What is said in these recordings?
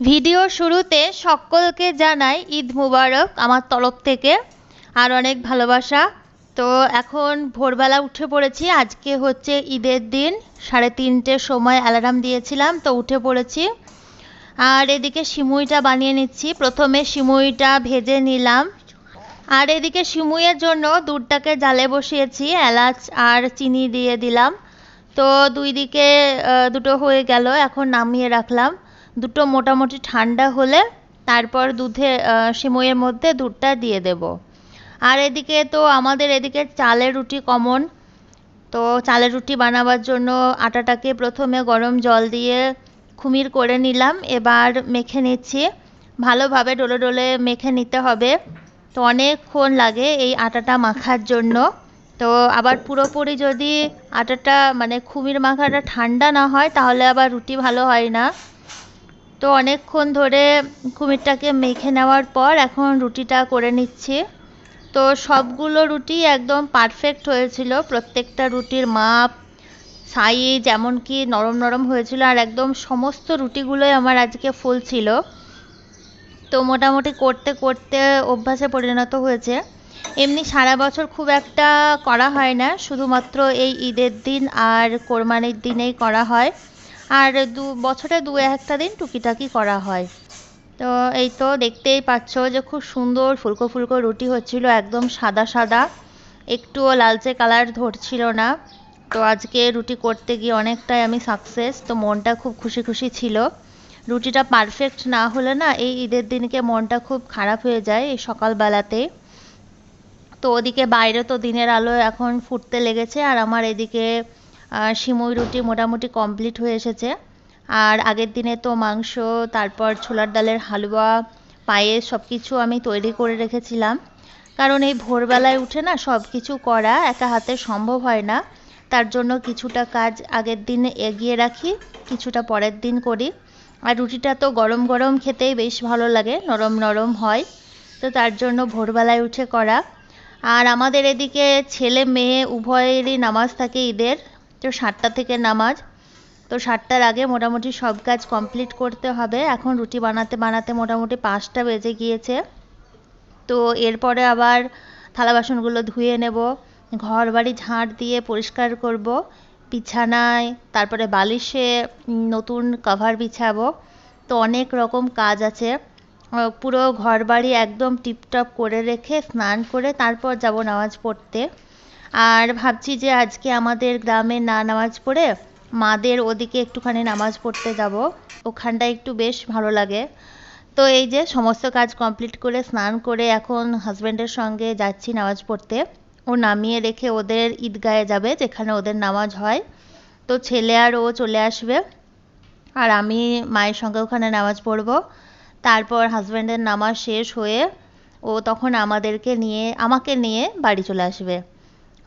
Video শুরুতে সকলকে জানাই ঈদ মুবারক আমার তরফ থেকে আর অনেক ভালোবাসা। তো এখন ভোরবেলা উঠে পড়েছি, আজকে হচ্ছে ঈদের দিন, সাড়ে তিনটের সময় অ্যালার্ম দিয়েছিলাম, তো উঠে পড়েছি। আর এদিকে সিমুইটা বানিয়ে নিচ্ছি, প্রথমে সিমুইটা ভেজে নিলাম। আর এদিকে সিমুইয়ের জন্য দুধটাকে জালে বসিয়েছি, এলাচ আর চিনি দিয়ে দিলাম। তো দুই দিকে দুটো হয়ে গেল, এখন নামিয়ে রাখলাম। দুটো মোটামুটি ঠান্ডা হলে তারপর দুধে সিমইয়ের মধ্যে দুধটা দিয়ে দেব। আর এদিকে তো আমাদের এদিকে চালের রুটি কমন। তো চালের রুটি বানাবার জন্য আটাটাকে প্রথমে গরম জল দিয়ে খুমির করে নিলাম। এবার মেখে নিচ্ছি। ভালোভাবে ডলে ডলে মেখে নিতে হবে। তো অনেকক্ষণ লাগে এই আটাটা মাখার জন্য। তো আবার পুরোপুরি যদি আটাটা মানে খুমির মাখাটা ঠান্ডা না হয়, তাহলে আবার রুটি ভালো হয় না। তো অনেকক্ষণ ধরে কুমিরটাকে মেখে নেওয়ার পর এখন রুটিটা করে নিচ্ছি। তো সবগুলো রুটি একদম পারফেক্ট হয়েছিল। প্রত্যেকটা রুটির মাপ সাইজ এমনকি নরম নরম হয়েছিল আর একদম সমস্ত রুটিগুলোই আমার আজকে ফুল ছিল। তো মোটামুটি করতে করতে অভ্যাসে পরিণত হয়েছে। এমনি সারা বছর খুব একটা করা হয় না। শুধুমাত্র এই ঈদের দিন আর কোরবানির দিনেই করা হয়। আর দু, বছরে দু একটা দিন টুকিটাকি করা হয়। তো এই তো দেখতেই পাচ্ছ যে খুব সুন্দর ফুলকো ফুলকো রুটি হচ্ছিল, একদম সাদা সাদা। একটুও লালচে কালার ধরছিল না। তো আজকে রুটি করতে গিয়ে অনেকটাই আমি সাকসেস তো মনটা খুব খুশি খুশি ছিল। রুটিটা পারফেক্ট না হলে না এই ঈদের দিনকে মনটা খুব খারাপ হয়ে যায় এই সকালবেলাতে। তো ওদিকে বাইরে তো দিনের আলো এখন ফুটতে লেগেছে, আর আমার এদিকে সিমুই রুটি মোটামুটি কমপ্লিট হয়ে এসেছে। আর আগের দিনে তো মাংস, তারপর ছোলার ডালের হালুয়া, পায়েস সব কিছু আমি তৈরি করে রেখেছিলাম। কারণ এই ভোরবেলায় উঠে না সব কিছু করা একা হাতে সম্ভব হয় না। তার জন্য কিছুটা কাজ আগের দিন এগিয়ে রাখি, কিছুটা পরের দিন করি। আর রুটিটা তো গরম গরম খেতেই বেশ ভালো লাগে, নরম নরম হয়। তো তার জন্য ভোরবেলায় উঠে করা। আর আমাদের এদিকে ছেলে মেয়ে উভয়েরই নামাজ থাকে ঈদের। তো সাতটা থেকে নামাজ। তো সাতটার আগে মোটামুটি সব কাজ কমপ্লিট করতে হবে। এখন রুটি বানাতে বানাতে মোটামুটি পাঁচটা বেজে গিয়েছে। তো এরপরে আবার থালা বাসনগুলো ধুয়ে নেব ঘর বাড়ি ঝাঁট দিয়ে পরিষ্কার করব, বিছানায়, তারপরে বালিশে নতুন কভার বিছাবো। তো অনেক রকম কাজ আছে। পুরো ঘর বাড়ি একদম টিপটপ করে রেখে স্নান করে তারপর যাব নামাজ পড়তে। আর ভাবছি যে আজকে আমাদের গ্রামে না নামাজ পড়ে মাদের ওদিকে একটুখানি নামাজ পড়তে যাব। ওখানটা একটু বেশ ভালো লাগে। তো এই যে সমস্ত কাজ কমপ্লিট করে, স্নান করে এখন হাজব্যান্ডের সঙ্গে যাচ্ছি নামাজ পড়তে। ও নামিয়ে রেখে ওদের ঈদগাহে যাবে, যেখানে ওদের নামাজ হয়। তো ছেলে আর ও চলে আসবে আর আমি মায়ের সঙ্গে ওখানে নামাজ পড়ব। তারপর হাজব্যান্ডের নামাজ শেষ হয়ে ও তখন আমাদেরকে নিয়ে, আমাকে নিয়ে বাড়ি চলে আসবে।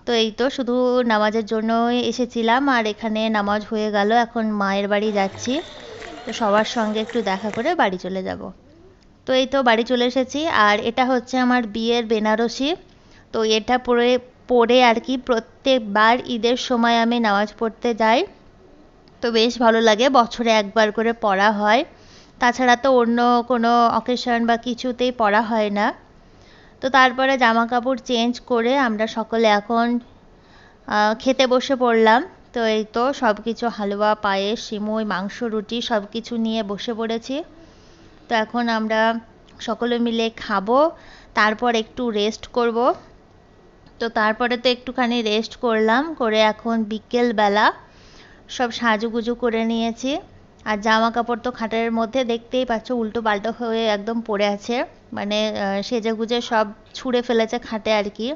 তো এই তো শুধু নামাজের জন্যই এসেছিলাম আর এখানে নামাজ হয়ে গেল, এখন মায়ের বাড়ি যাচ্ছি। তো সবার সঙ্গে একটু দেখা করে বাড়ি চলে যাব। তো এই তো বাড়ি চলে এসেছি আর এটা হচ্ছে আমার বিয়ের বেনারসি। তো এটা পরে পরে আর কি প্রত্যেকবার ঈদের সময় আমি নামাজ পড়তে যাই। তো বেশ ভালো লাগে, বছরে একবার করে পড়া হয়। তাছাড়া তো অন্য কোনো অকেশন বা কিছুতেই পড়া হয় না। তো তারপরে জামা কাপড় চেঞ্জ করে আমরা সকলে এখন খেতে বসে পড়লাম। তো এই তো সব কিছু হালুয়া, পায়েস, সিমুই, মাংস, রুটি সব কিছু নিয়ে বসে পড়েছি। তো এখন আমরা সকলে মিলে খাব, তারপর একটু রেস্ট করব। তো তারপরে তো একটুখানি রেস্ট করলাম, করে এখন বিকেল বেলা সব সাজুগুজু করে নিয়েছি। আর জামা কাপড় তো খাটের মধ্যে দেখতেই পাচ্ছ, উল্টো পাল্টো হয়ে একদম পড়ে আছে। মানে সেজে গুজে সব ছুঁড়ে ফেলেছে খাটে আর কি।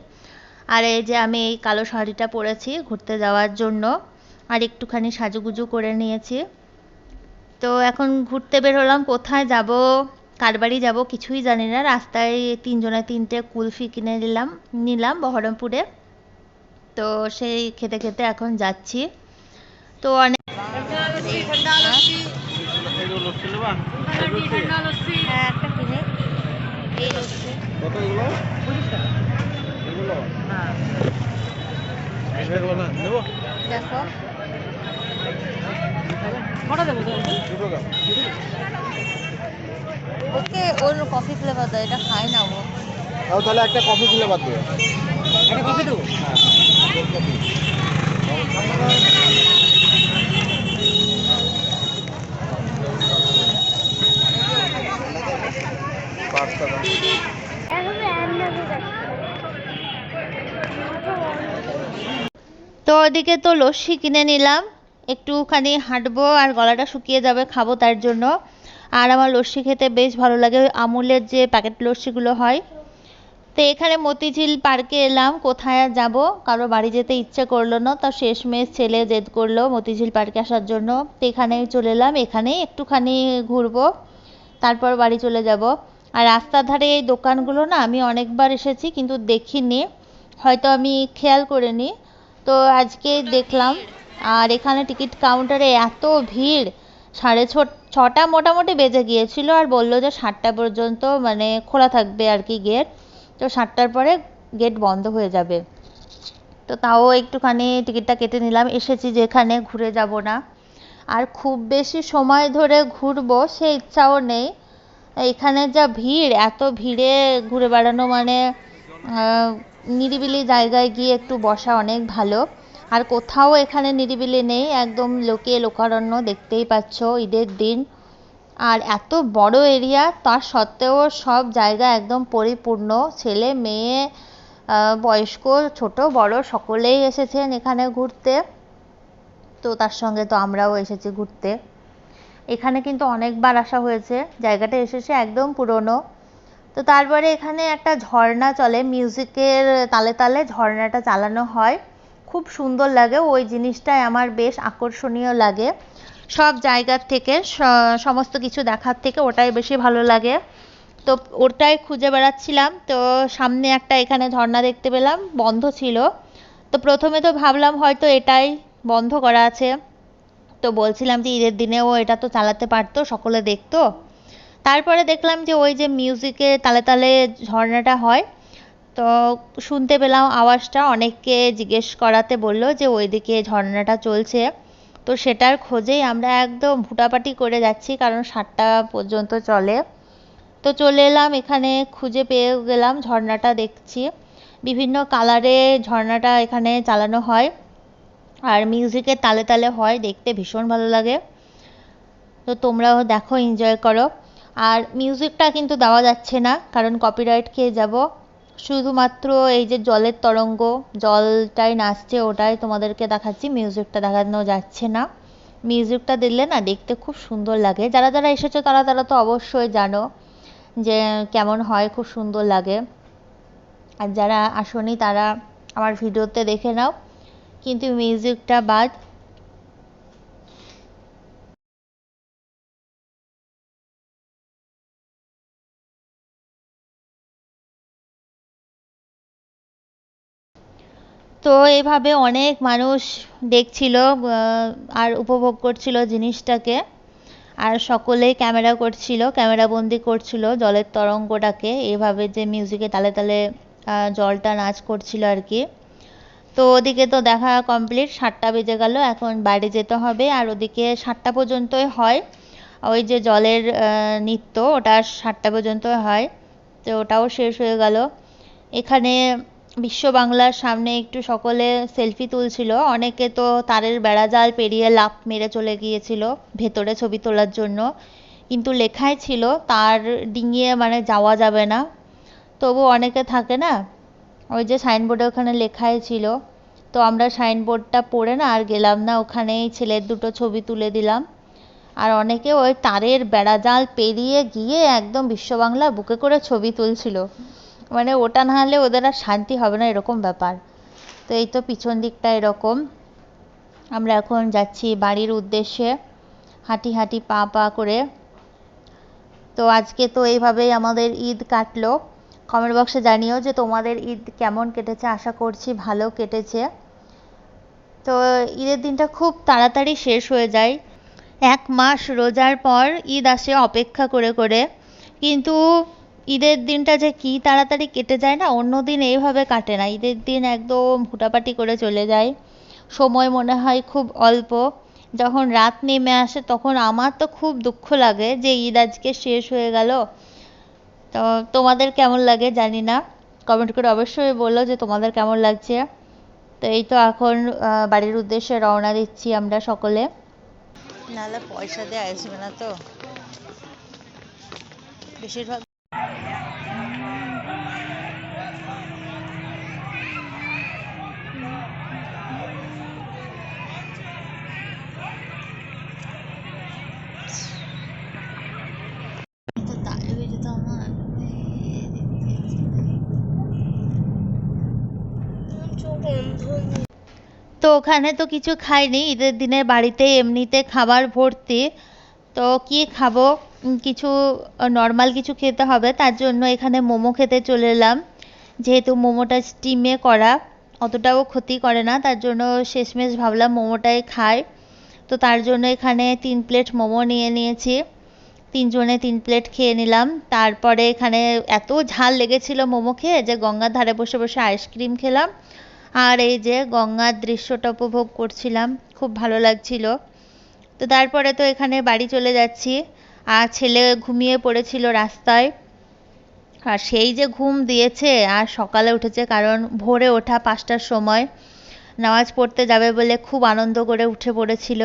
আর এই যে আমি এই কালো শাড়িটা পরেছি ঘুরতে যাওয়ার জন্য, আর একটুখানি সাজুগুজু করে নিয়েছি। তো এখন ঘুরতে বের হলাম, কোথায় যাব, কার বাড়ি যাব কিছুই জানি না। রাস্তায় তিনজনে তিনটে কুলফি কিনে নিলাম নিলাম বহরমপুরে। তো সেই খেতে খেতে এখন যাচ্ছি। তো অনেক হ্যাঁ দেখো ওকে ওর কফি ফ্লেভার দাও এটা খায় না ও। তাহলে একটা কফি ফ্লেভার দেবে একটা কফি দেবো? ওদিকে তো লস্যি কিনে নিলাম। একটুখানি হাঁটবো আর গলাটা শুকিয়ে যাবে, খাব তার জন্য। আর আমার লস্যি খেতে বেশ ভালো লাগে, ওই আমুলের যে প্যাকেট লস্যিগুলো হয়। তো এখানে মতিঝিল পার্কে এলাম, কোথায় যাব? কারও বাড়ি যেতে ইচ্ছে করল না, তা শেষমেশ ছেলে জেদ করল মতিঝিল পার্কে আসার জন্য। তো এখানেই চলে এলাম, এখানেই একটুখানি ঘুরবো, তারপর বাড়ি চলে যাব। আর রাস্তার ধারে এই দোকানগুলো না, আমি অনেকবার এসেছি, কিন্তু দেখিনি। হয়তো আমি খেয়াল করিনি। তো আজকে দেখলাম, আর এখানে টিকিট কাউন্টারে এত ভিড়, সাড়ে ছ ছটা মোটামুটি বেজে গিয়েছিল আর বলল যে সাতটা পর্যন্ত মানে খোলা থাকবে আর কি গেট। তো সাতটার পরে গেট বন্ধ হয়ে যাবে। তো তাও একটুখানি টিকিটটা কেটে নিলাম, এসেছি যেখানে, ঘুরে যাব না। আর খুব বেশি সময় ধরে ঘুরবো সে ইচ্ছাও নেই। এখানে যা ভিড়, এত ভিড়ে ঘুরে বেড়ানো মানে নিরিবিলি জায়গায় গিয়ে একটু বসা অনেক ভালো। আর কোথাও এখানে নিরিবিলি নেই, একদম লোকে লোকারণ্য দেখতেই পাচ্ছ ঈদের দিন। আর এত বড় এরিয়া, তার সত্ত্বেও সব জায়গা একদম পরিপূর্ণ। ছেলে, মেয়ে বয়স্ক, ছোট, বড়, সকলেই এসেছেন এখানে ঘুরতে। তো তার সঙ্গে তো আমরাও এসেছি ঘুরতে। এখানে কিন্তু অনেকবার আসা হয়েছে, জায়গাটা এসেছে একদম পুরনো। তো তারপরে এখানে একটা ঝর্ণা চলে, মিউজিকের তালে তালে ঝর্ণাটা চালানো হয়। খুব সুন্দর লাগে, ওই জিনিসটাই আমার বেশ আকর্ষণীয় লাগে। সব জায়গার থেকে সমস্ত কিছু দেখার থেকে ওটাই বেশি ভালো লাগে। তো ওটাই খুঁজে বেড়াচ্ছিলাম, তো সামনে একটা এখানে ঝর্ণা দেখতে পেলাম, বন্ধ ছিল। তো প্রথমে তো ভাবলাম হয়তো এটাই বন্ধ করা আছে। তো বলছিলাম যে ঈদের দিনেও এটা তো চালাতে পারতো, সকলে দেখতো। তারপরে দেখলাম যে ওই যে মিউজিকে তালে তালে ঝর্ণাটা হয়, তো শুনতে পেলাম আওয়াজটা। অনেককে জিজ্ঞেস করাতে বলল যে ওইদিকে ঝর্ণাটা চলছে। তো সেটার খোঁজেই আমরা একদম ভুটাপাটি করে যাচ্ছি, কারণ সাতটা পর্যন্ত চলে। তো চলে এলাম, এখানে খুঁজে পেয়ে গেলাম, ঝর্ণাটা দেখছি। বিভিন্ন কালারে ঝর্ণাটা এখানে চালানো হয়, আর মিউজিকের তালে তালে হয়, দেখতে ভীষণ ভালো লাগে। তো তোমরাও দেখো এনজয় করো। আর মিউজিকটা কিন্তু দেওয়া যাচ্ছে না, কারণ কপিরাইট খেয়ে যাব। শুধুমাত্র এই যে জলের তরঙ্গ, জলটাই নাচছে, ওটাই তোমাদেরকে দেখাচ্ছি মিউজিকটা দেখানো যাচ্ছে না। মিউজিকটা দিলে না দেখতে খুব সুন্দর লাগে। যারা যারা এসেছ, তারা তারা তো অবশ্যই জানো যে কেমন হয়, খুব সুন্দর লাগে। আর যারা আসনি, তারা আমার ভিডিওতে দেখে নাও। কিন্তু মিউজিকটা বাদ। তো এইভাবে অনেক মানুষ দেখছিল আর উপভোগ করছিল জিনিসটাকে। আর সকলেই ক্যামেরা করছিল, ক্যামেরা বন্দি করছিল জলের তরঙ্গটাকে। এভাবে যে মিউজিকে তালে তালে জলটা নাচ করছিল আর কি। তো ওদিকে তো দেখা কমপ্লিট সাতটা বেজে গেল, এখন বাড়ি যেতে হবে। আর ওদিকে সাতটা পর্যন্তই হয়। ওই যে জলের নৃত্য, ওটা সাতটা পর্যন্ত হয়। তো ওটাও শেষ হয়ে গেল। এখানে বিশ্ব বাংলার সামনে একটু সকলে সেলফি তুলছিল। অনেকে তো তারের বেড়াজাল পেরিয়ে লাফ মেরে চলে গিয়েছিল ভেতরে ছবি তোলার জন্য। কিন্তু লেখাই ছিল, তার ডিঙিয়ে মানে যাওয়া যাবে না। তবু অনেকে থাকে না, ওই যে সাইনবোর্ডে ওখানে লেখাই ছিল। তো আমরা সাইনবোর্ডটা পড়ে না, আর গেলাম না, ওখানেই ছেলের দুটো ছবি তুলে দিলাম। আর অনেকে ওই তারের বেড়াজাল পেরিয়ে গিয়ে একদম বিশ্ব বাংলার বুকে করে ছবি তুলছিল। মানে ওটা না হলে ওদের আর শান্তি হবে না এরকম ব্যাপার। তো এই তো পিছন দিকটা এরকম। আমরা এখন যাচ্ছি বাড়ির উদ্দেশ্যে হাঁটি হাঁটি পা পা করে। তো আজকে তো এইভাবেই আমাদের ঈদ কাটলো। কমেন্ট বক্সে জানিও যে তোমাদের ঈদ কেমন কেটেছে, আশা করছি ভালো কেটেছে। তো ঈদের দিনটা খুব তাড়াতাড়ি শেষ হয়ে যায়। এক মাস রোজার পর ঈদ আসে অপেক্ষা করে করে। কিন্তু ঈদের দিনটা যে কি তাড়াতাড়ি কেটে যায় না, অন্য দিন এইভাবে কাটে না। ঈদের দিন একদম হুটাপাটি করে চলে যায়। সময় মনে হয় খুব অল্প। যখন রাত নেমে আসে তখন আমার তো খুব দুঃখ লাগে যে ঈদ আজকে শেষ হয়ে গেল। তো তোমাদের কেমন লাগে জানি না। কমেন্ট করে অবশ্যই বলল যে তোমাদের কেমন লাগছে। তো এই তো এখন বাড়ির উদ্দেশ্যে রওনা দিচ্ছি আমরা সকলে। নাহলে পয়সা দিয়ে আসবে না তো। বেশিরভাগ তো ওখানে তো কিছু খাইনি ঈদের দিনে বাড়িতে এমনিতে খাবার ভর্তি। তো কি খাব? কিছু নর্মাল কিছু খেতে হবে, তার জন্য এখানে মোমো খেতে চলে এলাম। যেহেতু মোমোটা স্টিমে করা, অতটাও ক্ষতি করে না, তার জন্য শেষমেশ ভাবলাম মোমোটাই খাই। তো তার জন্য এখানে তিন প্লেট মোমো নিয়ে নিয়েছি। তিনজনে তিন প্লেট খেয়ে নিলাম। তারপরে এখানে এত ঝাল লেগেছিল মোমো খেয়ে যে গঙ্গার ধারে বসে বসে আইসক্রিম খেলাম। আর এই যে গঙ্গার দৃশ্যটা উপভোগ করছিলাম, খুব ভালো লাগছিল। তো তারপরে তো এখানে বাড়ি চলে যাচ্ছি। আর ছেলে ঘুমিয়ে পড়েছিল রাস্তায়। আর সেই যে ঘুম দিয়েছে, আর সকালে উঠেছে, কারণ ভোরে ওঠা পাঁচটার সময় নামাজ পড়তে যাবে বলে খুব আনন্দ করে উঠে পড়েছিল।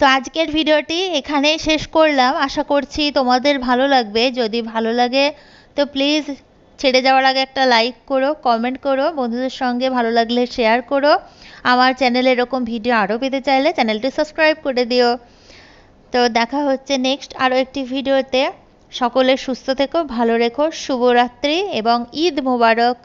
তো আজকের ভিডিওটি এখানেই শেষ করলাম। আশা করছি তোমাদের ভালো লাগবে। যদি ভালো লাগে, তো প্লিজ ছেড়ে যাওয়ার আগে একটা লাইক করো, কমেন্ট করো, বন্ধুদের সঙ্গে ভালো লাগলে শেয়ার করো। আমার চ্যানেলে এরকম ভিডিও আরও পেতে চাইলে চ্যানেলটি সাবস্ক্রাইব করে দিও। তো দেখা হচ্ছে নেক্সট আরও একটি ভিডিওতে সকলে সুস্থ থেকো, ভালো রেখো, শুভরাত্রি এবং ঈদ মোবারক।